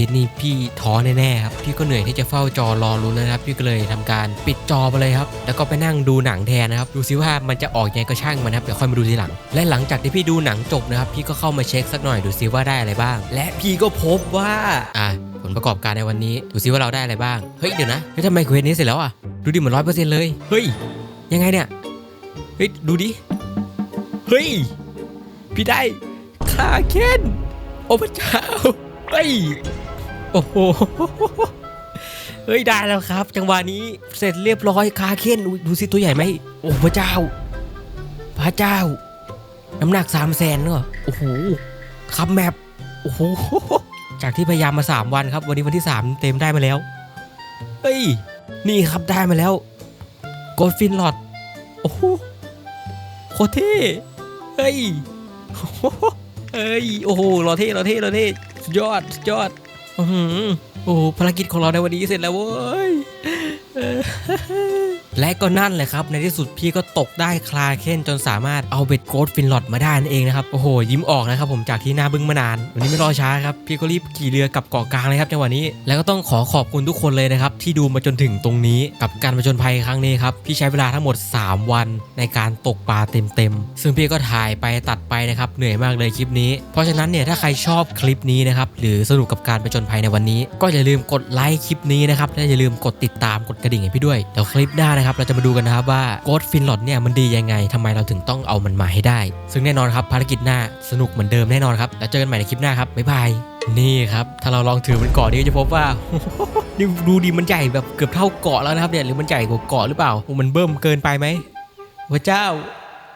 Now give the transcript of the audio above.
ทิตย์นี่พี่ท้อแน่ๆครับพี่ก็เหนื่อยที่จะเฝ้าจอรอรุ้นนะครับ พี่ก็เลยทำการปิดจอไปเลยครับ แล้วก็ไปนั่งดูหนังแทนนะครับ ดูซิว่ามันจะออกยังไงก็ช่างมันนะครับเดี๋ยวค่อยมาดูทีหลัง และหลังจากที่พี่ดูหนังจบนะครับ พี่ก็เข้ามาเช็คสักหน่อยดูซิว่าได้อะไรบ้าง และพี่ก็พบว่าอะผลประกอบการในวันนี้ดูซิว่าเราได้อะไรบ้างเฮ้ยเดี๋ยวนะเฮ้ยทำไมเควสนี้เสร็จแล้วอะดูดิเหมือนร้อยเปอร์เซ็นต์เลยเฮ้ยยังไงเนี่ยเฮ้ยดูดิเฮ้ยพี่ได้คาเค้นโอ้พระเจ้าเฮ้ย โอ้โหเฮ้ยได้แล้วครับ จังหวะนี้เสร็จเรียบร้อยคาเคนดูสิตัวใหญ่ไหมโอ้พระเจ้า พระเจ้า น้ำหนัก3 0 0แสนเนอะโอ้โหคับแมปโอ้โหจากที่พยายามมา 3 วันครับ วันนี้วันที่ 3 เต็มได้มาแล้วเฮ้ยนี่ครับได้มาแล้วโกดฟินหลอดโอ้โหโคเท่เฮ้ยโอ้โหเฮ้ยโอ้โหหล่อเท่หล่อเท่หล่อเท่สุดยอดสุดยอด โอ้โหภารกิจของเราในวันนี้เสร็จแล้วเว้ย และก็นั่นแหละครับ ในที่สุดพี่ก็ตกได้คลาเคนจนสามารถเอาเบ็ดโกดฟินลอดมาได้นั่นเองนะครับ โอ้โห ยิ้มออกนะครับผมจากที่หน้าบึ้งมานาน วันนี้ไม่รอช้าครับ พี่ก็รีบขี่เรือกลับเกาะกลางเลยครับจังหวะนี้ แล้วก็ต้องขอขอบคุณทุกคนเลยนะครับ ที่ดูมาจนถึงตรงนี้กับการผจญภัยครั้งนี้ครับ พี่ใช้เวลาทั้งหมด 3 วัน ในการตกปลาเต็มๆซึ่งพี่ก็ถ่ายไปตัดไปนะครับเหนื่อยมากเลยคลิปนี้ เพราะฉะนั้นเนี่ยถ้าใครชอบคลิปนี้นะครับหรือสนุกกับการผจญภัยในวันนี้ ก็อย่าลืมกดไลค์คลิปนี้นะครับและอย่าลืมกดติดตามกดกระดิ่งให้พี่ด้วยเดี๋ยวคลิปหน้านะครับเราจะมาดูกันนะครับว่าโกดฟินลอดเนี่ยมันดียังไงทำไมเราถึงต้องเอามันมาให้ได้ ซึ่งแน่นอนครับภารกิจหน้าสนุกเหมือนเดิมแน่นอนครับแล้วเจอกันใหม่ในคลิปหน้าครับบ๊ายบายนี่ครับถ้าเราลองถือมันเกาะนี่จะพบว่านี่ดูดีมันใหญ่แบบเกือบเท่าเกาะแล้วนะครับเนี่ยหรือมันใหญ่กว่าเกาะหรือเปล่ามันเบิ่มเกินไปไหมพระเจ้า